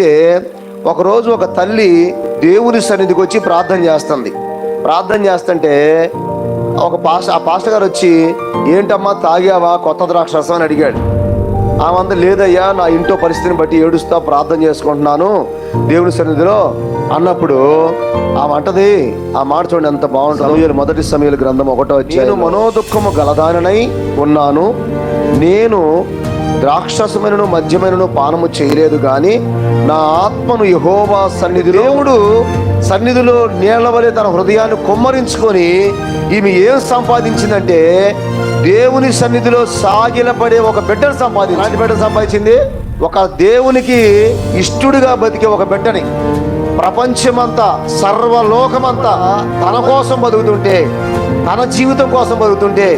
అయితే ఒకరోజు ఒక తల్లి దేవుని సన్నిధికి వచ్చి ప్రార్థన చేస్తుంది. ప్రార్థన చేస్తుంటే ఒక పాస్ ఆ పాస్టర్ గారు వచ్చి ఏంటమ్మా తాగావా? కొత్త ద్రాక్షరసం అని అడిగాడు. ఆమె లేదయ్యా నా ఇంట్లో పరిస్థితిని బట్టి ఏడుస్తా ప్రార్థన చేసుకుంటున్నాను. దేవుని సన్నిధిలో అన్నప్పుడు ఆమె అంటది ఆ మాట చూడండి ఎంత బాగుంటుంది. సమయాలు మొదటి సమయాల గ్రంథం ఒకటో వచ్చి నేను మనోదుఖము గలదాననై ఉన్నాను. నేను ద్రాక్షసమైనను మద్యమైనను పానము చేయలేదు గాని నా ఆత్మను యహోవా సన్నిధి దేవుడు సన్నిధిలో నీళ్ళవలే తన హృదయాన్ని కొమ్మరించుకొని ఈమె ఏం సంపాదించిందంటే దేవుని సన్నిధిలో సాగిలపడే ఒక బిడ్డను సంపాదించింది. ఎలాంటి బిడ్డను సంపాదించింది? ఒక దేవునికి ఇష్టడుగా బతికే ఒక బిడ్డని. ప్రపంచమంతా సర్వలోకమంతా తన కోసం బతుకుతుంటే తన జీవితం కోసం బతుకుతుంటే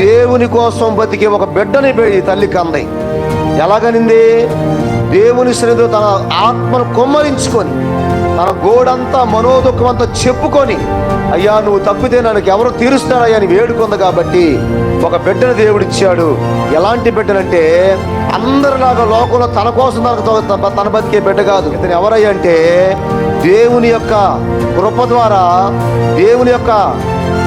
దేవుని కోసం బతికే ఒక బిడ్డని ఈ తల్లి కంది. ఎలాగనింది? దేవుని సన్నిధిలో తన ఆత్మను కొమ్మరించుకొని తన గోడంతా మనోదుఖం అంతా చెప్పుకొని అయ్యా నువ్వు తప్పితే నాకు ఎవరు తీరుస్తాడయ్యా అని వేడుకుంది కాబట్టి ఒక బిడ్డను దేవుడిచ్చాడు. ఎలాంటి బిడ్డనంటే అందరిలాగా లోకంలో తన కోసం తనకు తన- తన బతికే బిడ్డ కాదు. ఇతను ఎవరయ్యా అంటే దేవుని యొక్క కృప ద్వారా దేవుని యొక్క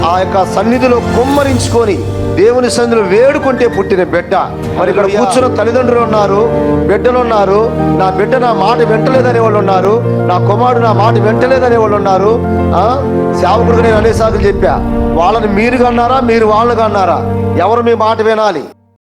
ఆ యొక్క సన్నిధిలో కుమ్మరించుకొని దేవుని సన్నిధిలో వేడుకుంటే పుట్టిన బిడ్డ. మరి ఇక్కడ కూర్చున్న తల్లిదండ్రులు ఉన్నారు బిడ్డలు ఉన్నారు నా బిడ్డ నా మాట వింటలేదనే వాళ్ళు ఉన్నారు నా కుమారుడు నా మాట వింటలేదనే వాళ్ళు ఉన్నారు ఆ? సేవకుడిగా నేను అనేసార్లు చెప్పా వాళ్ళని మీరు కన్నారా మీరు వాళ్ళని కన్నారా? ఎవరు మీ మాట వినాలి?